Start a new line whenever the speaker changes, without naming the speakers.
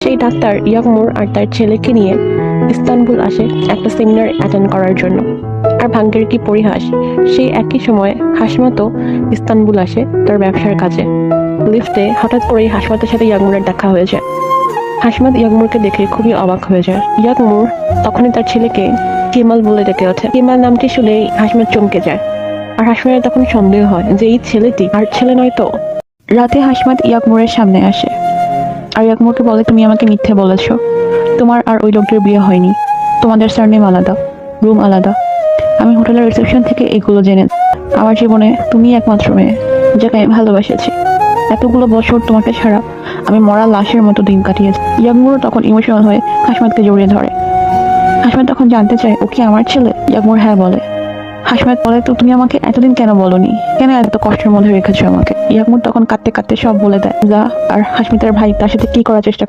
সেই ডাক্তার ইয়াকমুর আর তার ছেলেকে নিয়ে ইস্তানবুল আসে একটা সেমিনার অ্যাটেন্ড করার জন্য। আর ভাগ্যের কি পরিহাস, সেই একই সময় হাসমাতও ইস্তানবুল আসে তার ব্যবসার কাজে। লিফটে হঠাৎ করেই হাসমাতের সাথে ইয়াকমুরের দেখা হয়ে যায় হাসমাত ইয়াকমুরকে দেখে খুবই অবাক হয়ে যায়। ইয়াকমুর তখনই তার ছেলেকে কেমাল বলে ডেকে ওঠে। কেমাল নামটি শুনেই হাসমাত চমকে যায়। আর হাসমাতের তখন সন্দেহ হয় যে এই ছেলেটি আর ছেলে নয় তো?
রাতে হাসমাত ইয়াকমুরের সামনে আসে। আর ইয়াকমুরকে বলে, তুমি আমাকে মিথ্যে বলেছ। তোমার আর ওই লোকটির বিয়ে হয়নি। তোমাদের সারনেম আলাদা রুম আলাদা। আমি হোটেলের রিসেপশন থেকে এগুলো জেনে, আমার জীবনে তুমি একমাত্র মেয়ে, যাকে আমি ভালোবেসেছি। এতগুলো বছর তোমাকে ছাড়া আমি মরা লাশের মতো দিন কাটিয়েছি। ইয়াকমুরও তখন ইমোশনাল হয়ে হাসমাতকে জড়িয়ে ধরে। হাসমাত তখন জানতে চায়, ও কি আমার ছেলে? ইয়াকমুর হ্যাঁ বলে হাসমাত বলে তো তুমি আমাকে এতদিন কেন বলনি? কেন এত কষ্টের মধ্যে রেখেছো আমাকে? ইয়াকমুর তখন কাঁদতে কাঁদতে সব বলে দেয়, যা, আর হাসমিতার ভাই তার সাথে কি করার চেষ্টা